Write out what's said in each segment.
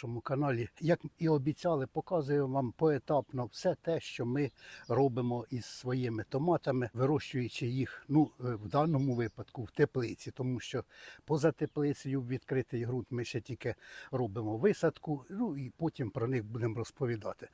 нашому каналі. Як і обіцяли, показуємо вам поетапно все те, що ми робимо із своїми томатами, вирощуючи їх ну, е, в даному випадку в теплиці, тому що поза теплицею в відкритий ґрунт ми ще тільки робимо висадку, ну і потім про них будемо розповідати.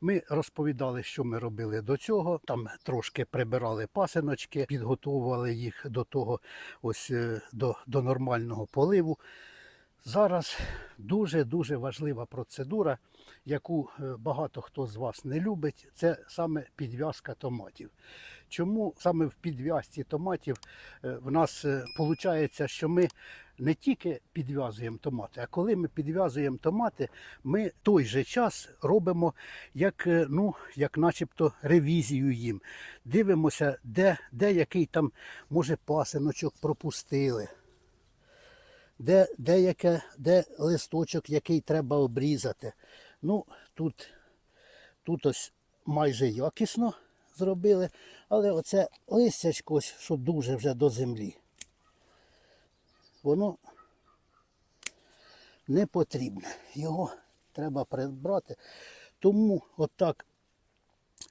Ми розповідали, що ми робили до цього. Там трошки прибирали пасиночки, підготовували їх до того, ось е, до, до нормального поливу. Зараз дуже-дуже важлива процедура, яку е, багато хто з вас не любить, це саме підв'язка томатів. Чому саме в підв'язці томатів е, в нас виходить, що ми не тільки підв'язуємо томати, а коли ми підв'язуємо томати, ми той же час робимо як, е, ну, як начебто ревізію їм. Дивимося, де, де який там, може, пасиночок пропустили де, де, яке, де листочок, який треба обрізати. Ну, тут, тут ось майже якісно зробили, але оце листячко, ось, що дуже вже до землі. Воно не потрібне. Його треба прибрати. Тому отак,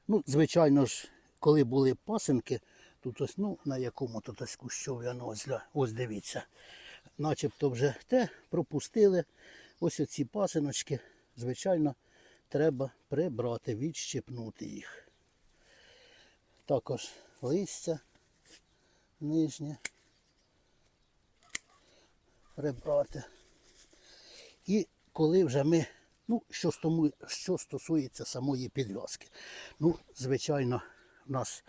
ну, звичайно ж, коли були пасинки, тут ось, ну, на якому тут ось кущові, ну, ось, ось дивіться начебто вже те пропустили. Ось оці пасиночки, звичайно, треба прибрати, відщипнути їх. Також листя нижнє прибрати. І коли вже ми, ну, що, стому- що стосується самої підв'язки. Ну, звичайно, у нас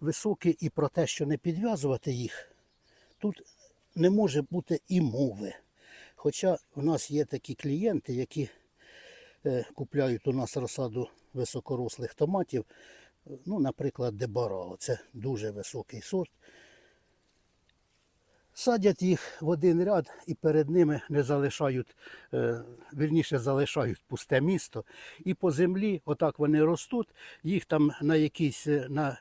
високі і про те, що не підв'язувати їх, тут не може бути і мови. Хоча в нас є такі клієнти, які е, купляють у нас розсаду високорослих томатів, ну, наприклад, Дебарао, це дуже високий сорт. Садять їх в один ряд і перед ними не залишають, е, вірніше залишають пусте місто. І по землі, отак вони ростуть, їх там на якийсь е, на,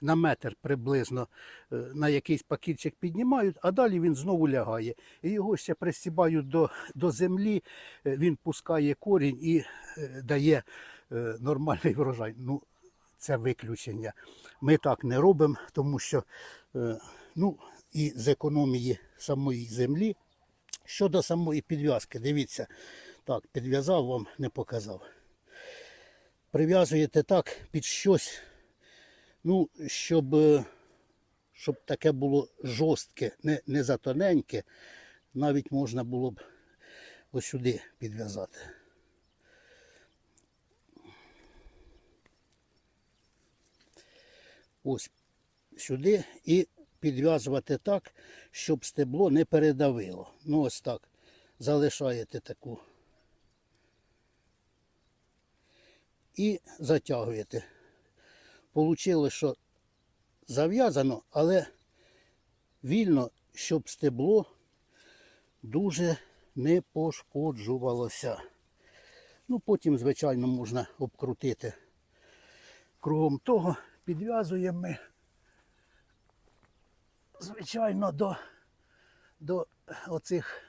на метр приблизно е, на якийсь пакітчик піднімають, а далі він знову лягає. І його ще присібають до, до землі, е, він пускає корінь і е, дає нормальний врожай. Ну, це виключення. Ми так не робимо, тому що ну, і з економії самої землі. Щодо самої підв'язки, дивіться, так, підв'язав вам, не показав. Прив'язуєте так під щось, ну, щоб, е, щоб таке було жорстке, не, не затоненьке, навіть можна було б ось сюди підв'язати. Ось сюди і підв'язувати так, щоб стебло не передавило. Ну ось так. Залишаєте таку. І затягуєте. Получилось, що зав'язано, але вільно, щоб стебло дуже не пошкоджувалося. Ну, потім, звичайно, можна обкрутити. Кругом того підв'язуємо ми звичайно, до, до оцих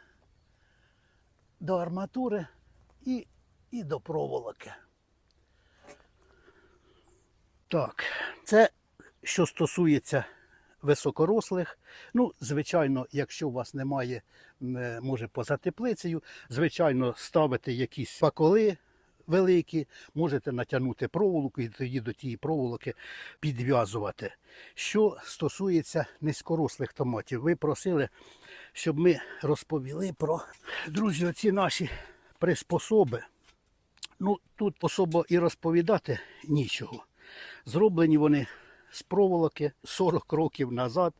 до арматури і, і до проволоки. Так, це що стосується високорослих. Ну, звичайно, якщо у вас немає, е, може, поза теплицею, звичайно, ставити якісь паколи великі, можете натягнути проволоку і тоді до тієї проволоки підв'язувати. Що стосується низькорослих томатів, ви просили, щоб ми розповіли про друзі, оці наші приспособи. Ну, тут особо і розповідати нічого. Зроблені вони з проволоки 40 років назад.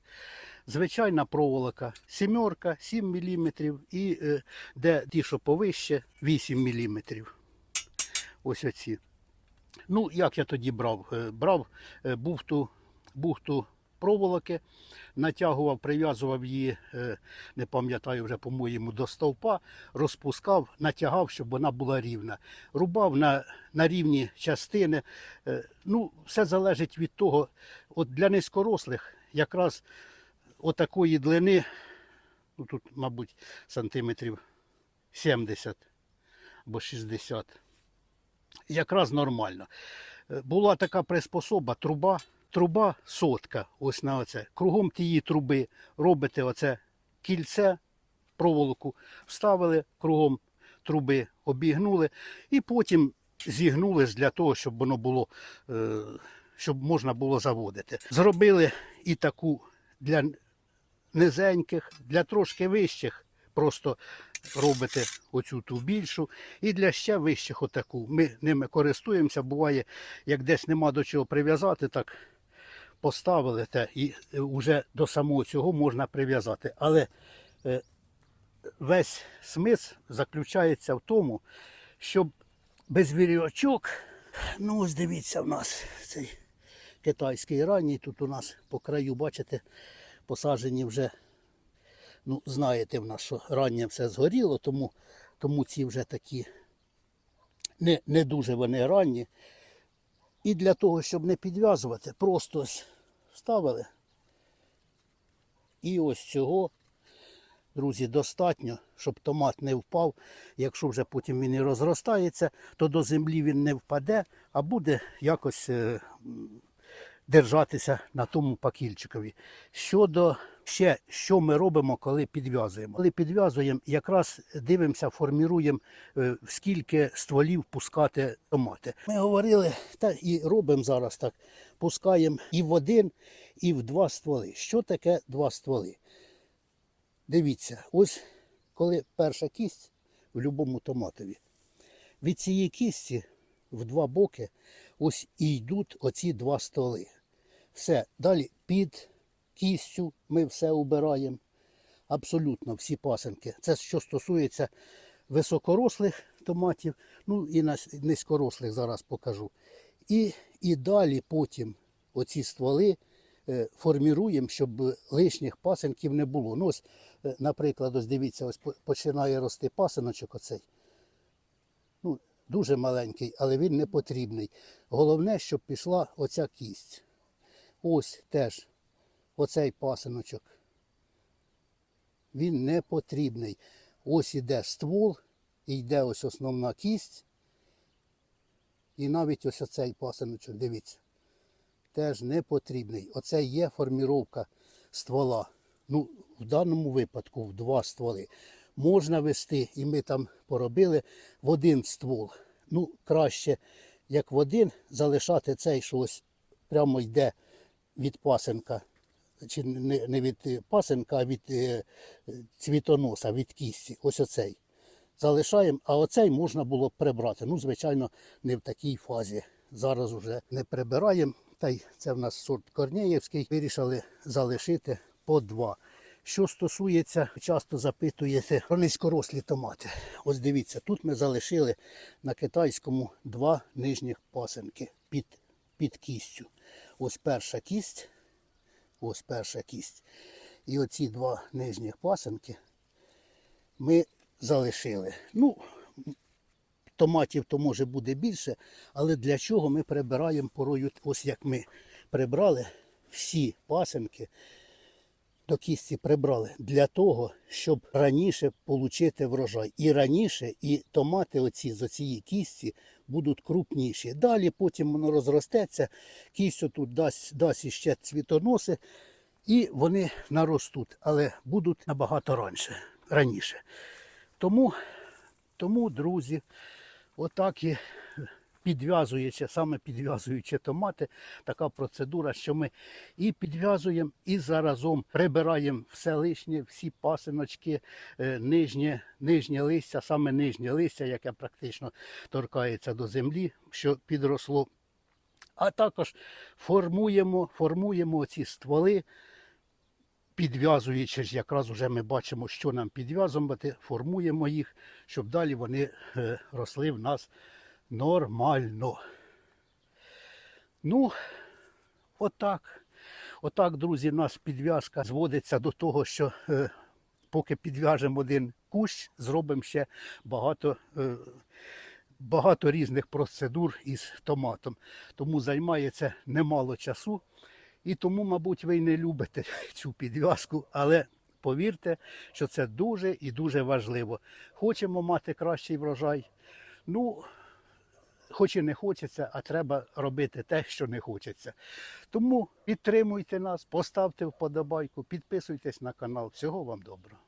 Звичайна проволока сімерка, 7 мм і е, де ті, що повище, 8 мм. Ось оці. Ну, як я тоді брав? Е, Брав е, бухту, бухту проволоки, натягував, прив'язував її, е, не пам'ятаю вже, по-моєму, до стовпа, розпускав, натягав, щоб вона була рівна. Рубав на, на рівні частини. Е, Ну, все залежить від того, от для низькорослих якраз отакої длини, ну тут, мабуть, сантиметрів 70 або 60. Якраз нормально. Е, Була така приспособа, труба, труба сотка. Ось на оце. Кругом тієї труби робите оце кільце, проволоку, вставили кругом труби, обігнули і потім зігнули для того, щоб воно було, е, щоб можна було заводити. Зробили і таку для низеньких, для трошки вищих. Просто робите оцю ту більшу, і для ще вищих отаку. Ми ними користуємося. Буває, як десь нема до чого прив'язати, так поставили те, і вже до самого цього можна прив'язати. Але е, весь смисл заключається в тому, щоб без вірьочок, ну ось дивіться, в нас цей китайський ранній, тут у нас по краю, бачите, посаджені вже, ну, знаєте в нас, що раннє все згоріло, тому, тому ці вже такі не, не дуже вони ранні. І для того, щоб не підв'язувати, просто ось вставили. І ось цього друзі, достатньо, щоб томат не впав. Якщо вже потім він і розростається, то до землі він не впаде, а буде якось е, держатися на тому пакільчикові. Щодо ще, що ми робимо, коли підв'язуємо. Коли підв'язуємо, якраз дивимося, форміруємо, е, скільки стволів пускати томати. Ми говорили, та і робимо зараз так. Пускаємо і в один, і в два стволи. Що таке два стволи? Дивіться, ось коли перша кість в будь-якому томатові. Від цієї кісті в два боки ось і йдуть оці два столи. Все. Далі під кістю ми все убираємо. Абсолютно всі пасенки. Це що стосується високорослих томатів, ну і низькорослих зараз покажу. І, і далі потім оці стволи е, форміруємо, щоб лишніх пасенків не було. Ну, ось, е, наприклад, ось дивіться, ось починає рости пасиночок оцей. Ну, дуже маленький, але він не потрібний. Головне, щоб пішла оця кість. Ось теж оцей пасиночок. Він не потрібний. Ось іде ствол, і йде ось основна кість. І навіть ось оцей пасиночок, дивіться теж не потрібний. Оце є форміровка ствола. Ну, в даному випадку в два стволи. Можна вести, і ми там поробили в один ствол. Ну, краще, як в один, залишати цей, що ось прямо йде від пасенка. Чи не, від пасенка, а від е, цвітоноса, від кісті. Ось оцей. Залишаємо, а оцей можна було прибрати. Ну, звичайно, не в такій фазі. Зараз вже не прибираємо. Та й це в нас сорт Корнеєвський. Вирішили залишити по два. Що стосується, часто запитуєте про низькорослі томати. Ось дивіться, тут ми залишили на китайському два нижніх пасенки під, під кістю. Ось перша кість, ось перша кість. І оці два нижніх пасенки ми залишили. Ну, томатів то може буде більше, але для чого ми прибираємо порою, ось як ми прибрали всі пасенки до кісті прибрали для того, щоб раніше отримати врожай. І раніше і томати оці з оцієї кісті будуть крупніші. Далі потім воно розростеться, кістю тут дасть, дасть іще цвітоноси, і вони наростуть, але будуть набагато раніше. раніше. Тому, тому, друзі, отак і підв'язуючи, саме підв'язуючи томати, така процедура, що ми і підв'язуємо, і заразом прибираємо все лишнє, всі пасиночки, е, нижнє, нижнє листя, саме нижнє листя, яке практично торкається до землі, що підросло. А також формуємо, формуємо ці стволи, підв'язуючи якраз вже ми бачимо, що нам підв'язувати, формуємо їх, щоб далі вони е, росли в нас нормально. Ну, отак. Отак, друзі, у нас підв'язка зводиться до того, що е, поки підв'яжемо один кущ, зробимо ще багато, е, багато різних процедур із томатом. Тому займає це немало часу. І тому, мабуть, ви й не любите цю підв'язку, але повірте, що це дуже і дуже важливо. Хочемо мати кращий врожай, Ну, хоч і не хочеться, а треба робити те, що не хочеться. Тому підтримуйте нас, поставте вподобайку, підписуйтесь на канал. Всього вам доброго.